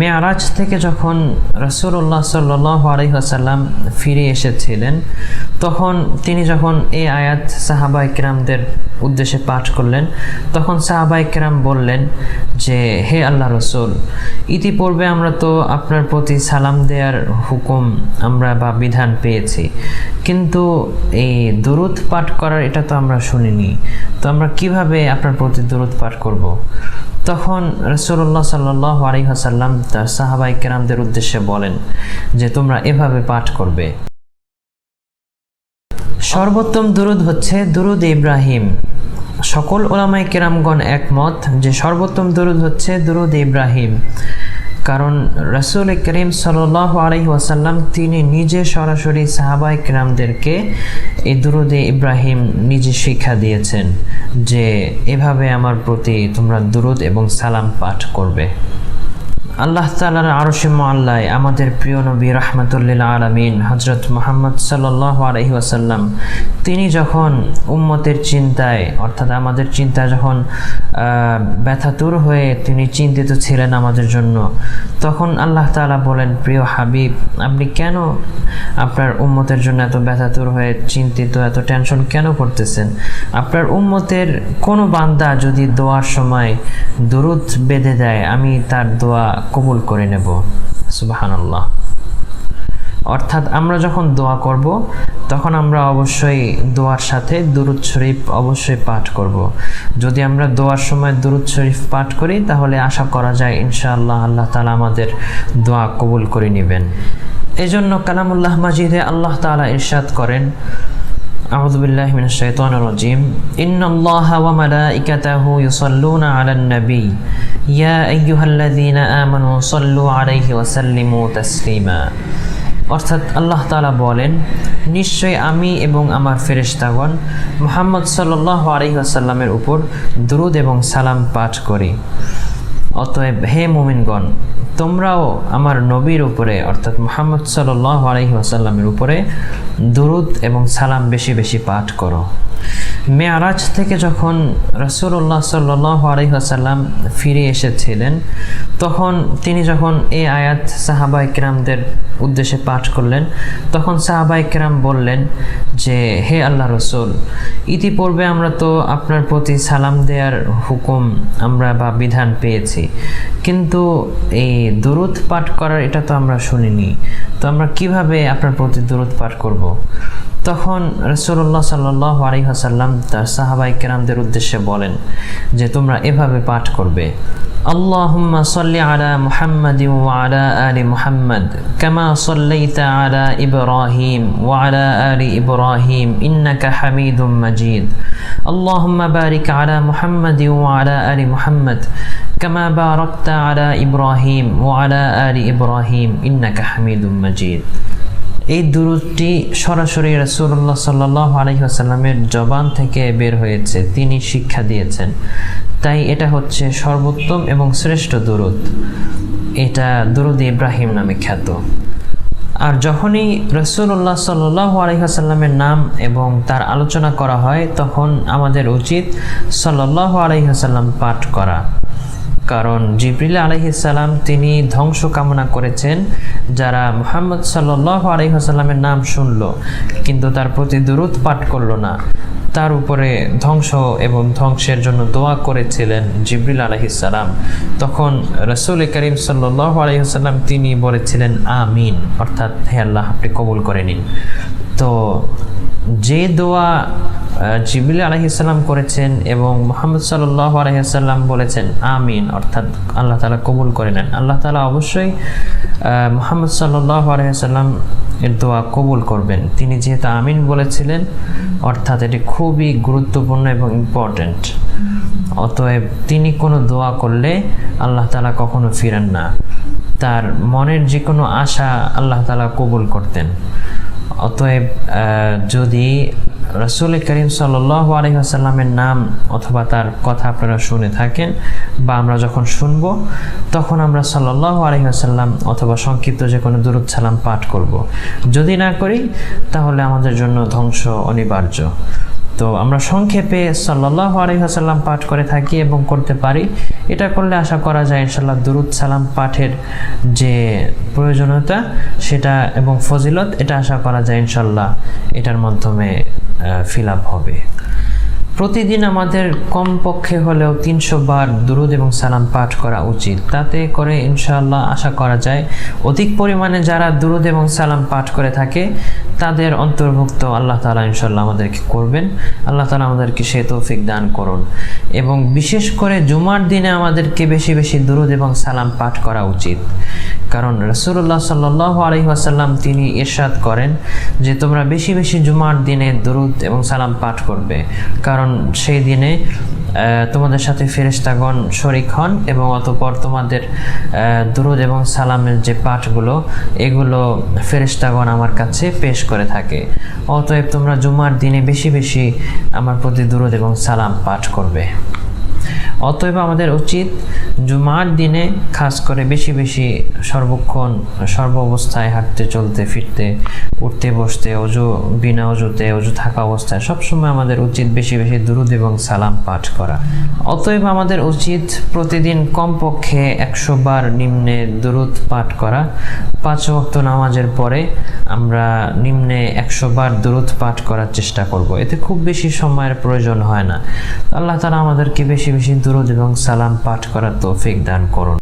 মেয়ারাজ থেকে যখন রসুল্লাহ সাল্লাহ আলহিহাসাল্লাম ফিরে এসেছিলেন, তখন তিনি যখন এই আয়াত সাহাবা ইকরামদের উদ্দেশ্যে পাঠ করলেন, তখন সাহাবা ইকরাম বললেন যে, হে আল্লাহ রসুল, ইতিপূর্বে আমরা তো আপনার প্রতি সালাম দেওয়ার হুকুম আমরা বা বিধান পেয়েছি, কিন্তু এই দুরুদ পাঠ করার এটা তো আমরা শুনিনি তো আমরা কীভাবে আপনার প্রতি দুরুদ পাঠ করব। তখন রসুল্লাহ সাল্লাহ আলিহাসাল্লাম তার সাহাবাই কেরামদের উদ্দেশ্যে বলেন যে, তোমরা এভাবে পাঠ করবে। সর্বোত্তম দুরুদ হচ্ছে দুরুদ ইব্রাহিম। সকল ওলামাই কেরামগণ একমত যে, সর্বোত্তম দুরুদ হচ্ছে দুরুদ ইব্রাহিম। কারণ রসুল করিম সাল আলহি ওয়াসাল্লাম তিনি নিজে সরাসরি সাহাবাই কিরামদেরকে এই দুরুদে ইব্রাহিম নিজে শিক্ষা দিয়েছেন যে, এভাবে আমার প্রতি তোমরা দুরুদ এবং সালাম পাঠ করবে। আল্লাহ তালার আরশে আল্লাহ আমাদের প্রিয় নবী রহমতুল্লিল আলমিন হজরত মোহাম্মদ সাল্লাহ আলহি আসাল্লাম তিনি যখন উম্মতের চিন্তায়, অর্থাৎ আমাদের চিন্তা যখন ব্যথাতুর হয়ে তিনি চিন্তিত ছিলেন আমাদের জন্য, তখন আল্লাহ তালা বলেন, প্রিয় হাবিব, আপনি কেন আপনার উম্মতের জন্য এত ব্যথাতুর হয়ে চিন্তিত, এত টেনশন কেন করতেছেন? আপনার উম্মতের কোনো বান্দা যদি দোয়ার সময় দুরুদ বেঁধে দেয়, আমি তার দোয়া কবুল করে নেব। সুবাহানাল্লাহ। অর্থাৎ আমরা যখন দোয়া করব, তখন আমরা অবশ্যই দোয়ার সাথে দুরুদ শরীফ অবশ্যই পাঠ করব। যদি আমরা দোয়ার সময় দুরুদ শরীফ পাঠ করি, তাহলে আশা করা যায় ইনশাআল্লাহ আল্লাহ তালা আমাদের দোয়া কবুল করে নেবেন। এই জন্য কালামুল্লাহ মাজিদে আল্লাহ তালা ইরশাদ করেন أعوذ بالله من الشيطان الرجيم إن الله وملائكته يصلون على النبي يا أيها الذين آمنوا صلوا عليه وسلموا تسليما অর্থাৎ আল্লাহ তালা বলেন নিশ্চয় আমি এবং আমার ফেরেশতাগণ মোহাম্মদ সাল্লাহ আলহিহাসাল্লামের উপর দুরুদ এবং সালাম পাঠ করি অতএব হে মোমিনগণ, তোমরাও আমার নবীর উপরে, অর্থাৎ মোহাম্মদ সাল্লাহ আলহি আসাল্লামের উপরে দুরুদ এবং সালাম বেশি বেশি পাঠ করো। মেয়ারাজ থেকে যখন রসুল্লাহ সাল্লাহ আলহিহাসাল্লাম ফিরে এসেছিলেন, তখন তিনি যখন এই আয়াত সাহাবা ইকরামদের উদ্দেশ্যে পাঠ করলেন, তখন সাহাবা ইকরাম বললেন যে, হে আল্লাহ রসুল, ইতিপূর্বে আমরা তো আপনার প্রতি সালাম দেওয়ার হুকুম আমরা বা বিধান পেয়েছি, কিন্তু এই দুরুদ পাঠ করার এটা তো আমরা শুনিনি তো আমরা কীভাবে আপনার প্রতি দুরুদ পাঠ করব। তখন রসুল্লাহ সাল্লাহ আলহাসাল্লাম তার সাহাবাই কেরামদের উদ্দেশ্যে বলেন যে, তোমরা এভাবে পাঠ করবে, আল্লাহুম্মা সাল্লি আলা মুহাম্মাদি ওয়া আলা আলি মুহাম্মদ, কামা সাল্লাইতা আলা ইব্রাহিম ওয়া আলা আলি ইব্রাহিম, ইন্নাকা হামিদুম মাজিদ, আল্লাহুম্মা বারিক আলা মুহাম্মাদি ওয়া আলা আলি মুহাম্মদ, কামা বারাকতা আলা ইব্রাহিম ওয়া আলা আলি ইব্রাহিম, ইন্নাকা হামিদুম মাজিদ। এই দুরুদটি সরাসরি রসুল্লাহ সাল্লাহ আলহিহাসাল্লামের জবান থেকে বের হয়েছে। তিনি শিক্ষা দিয়েছেন। তাই এটা হচ্ছে সর্বোত্তম এবং শ্রেষ্ঠ দুরুদ। এটা দুরুদ ইব্রাহিম নামে খ্যাত। আর যখনই রসুল্লাহ সাল্লাহ আলহিহাসাল্লামের নাম এবং তার আলোচনা করা হয়, তখন আমাদের উচিত সাল্লাহ আলহিহাসাল্লাম পাঠ করা। কারণ জিবরিল আলহিসাল্লাম তিনি ধ্বংস কামনা করেছেন, যারা মোহাম্মদ সাল্লাহ আলহিহাসাল্লামের নাম শুনল, কিন্তু তার প্রতি দূরত পাঠ করল না। তার উপরে ধ্বংস এবং ধ্বংসের জন্য দোয়া করেছিলেন জিবরিল আলহিসাল্লাম তখন রসুল করিম সাল্লাহ আলহিহাসাল্লাম তিনি বলেছিলেন, আমিন। অর্থাৎ, হে আল্লাহ, আপনি কবুল করে নিন। তো যে দোয়া জিবিল আলহিসাল্লাম করেছেন এবং মোহাম্মদ সাল্লাহ আলহিসাল্লাম বলেছেন, আমিন, অর্থাৎ আল্লাহ তালা কবুল করে নেন। আল্লাহ তালা অবশ্যই মোহাম্মদ সাল্লাহ আলহিসাল্লাম এর দোয়া কবুল করবেন। তিনি যেহেতু আমিন বলেছিলেন, অর্থাৎ এটি খুবই গুরুত্বপূর্ণ এবং ইম্পর্ট্যান্ট অতএব তিনি কোনো দোয়া করলে আল্লাহ তালা কখনো ফিরেন না। তার মনের যে কোনো আশা আল্লাহ তালা কবুল করতেন। অতএব যদি রসুল করিম সাল্লাহ আলহিহাসাল্লামের নাম অথবা তার কথা আপনারা শুনে থাকেন বা আমরা যখন শুনব, তখন আমরা সাল্লাহ আলহিহাসাল্লাম অথবা সংক্ষিপ্ত যে কোনো দূরত সালাম পাঠ করব। যদি না করি, তাহলে আমাদের জন্য ধ্বংস অনিবার্য তো আমরা সংক্ষেপে সাল্লাহ আলহিহাসাল্লাম পাঠ করে থাকি এবং করতে পারি। এটা করলে আশা করা যায় ইনশাল্লাহ দুরুদ সালাম পাঠের যে প্রয়োজনীয়তা, সেটা এবং ফজিলত, এটা আশা করা যায় ইনশাল্লাহ এটার মাধ্যমে ফিল হবে। প্রতিদিন আমাদের কমপক্ষে হলেও তিনশো বার দুরুদ এবং সালাম পাঠ করা উচিত। তাতে করে ইনশাআল্লাহ আশা করা যায়, অধিক পরিমাণে যারা দুরুদ এবং সালাম পাঠ করে থাকে, তাদের অন্তর্ভুক্ত আল্লাহ তালা ইনশাল্লাহ আমাদেরকে করবেন। আল্লাহ তালা আমাদেরকে সে তৌফিক দান করুন। এবং বিশেষ করে জুমার দিনে আমাদেরকে বেশি বেশি দুরুদ এবং সালাম পাঠ করা উচিত। কারণ রসুল্লাহ সাল্লাহ আলহিহাসাল্লাম তিনি এরশাদ করেন যে তোমরা বেশি বেশি জুমার দিনে দরুদ এবং সালাম পাঠ করবে। কারণ সেই দিনে তোমাদের সাথে ফেরেস্তাগণ শরিক হন এবং অতপর তোমাদের দুরুদ এবং সালামের যে পাঠগুলো, এগুলো ফেরেস্তাগণ আমার কাছে পেশ করে থাকে। অতএব তোমরা জুমার দিনে বেশি বেশি আমার প্রতি দুরুদ এবং সালাম পাঠ করবে। অতএব আমাদের উচিত জুমার দিনে খাস করে বেশি বেশি সর্বক্ষণ, সর্ব অবস্থায় হাঁটতে, চলতে, ফিরতে, উঠতে, বসতে, অজু, বিনা অজুতে, অজু থাকা অবস্থায় সবসময় আমাদের উচিত বেশি বেশি দুরুদ এবং সালাম পাঠ করা। অতএব আমাদের উচিত প্রতিদিন কমপক্ষে একশো বার নিম্নে দুরুদ পাঠ করা। পাঁচ ওয়াক্ত নামাজের পরে আমরা নিম্নে একশো বার দুরুদ পাঠ করার চেষ্টা করব। এতে খুব বেশি সময়ের প্রয়োজন হয় না। আল্লাহ তালা আমাদেরকে বেশি বেশি দুরুদ এবং সালাম পাঠ করার তৌফিক দান করুন।